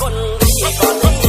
คนดีก่อนนี้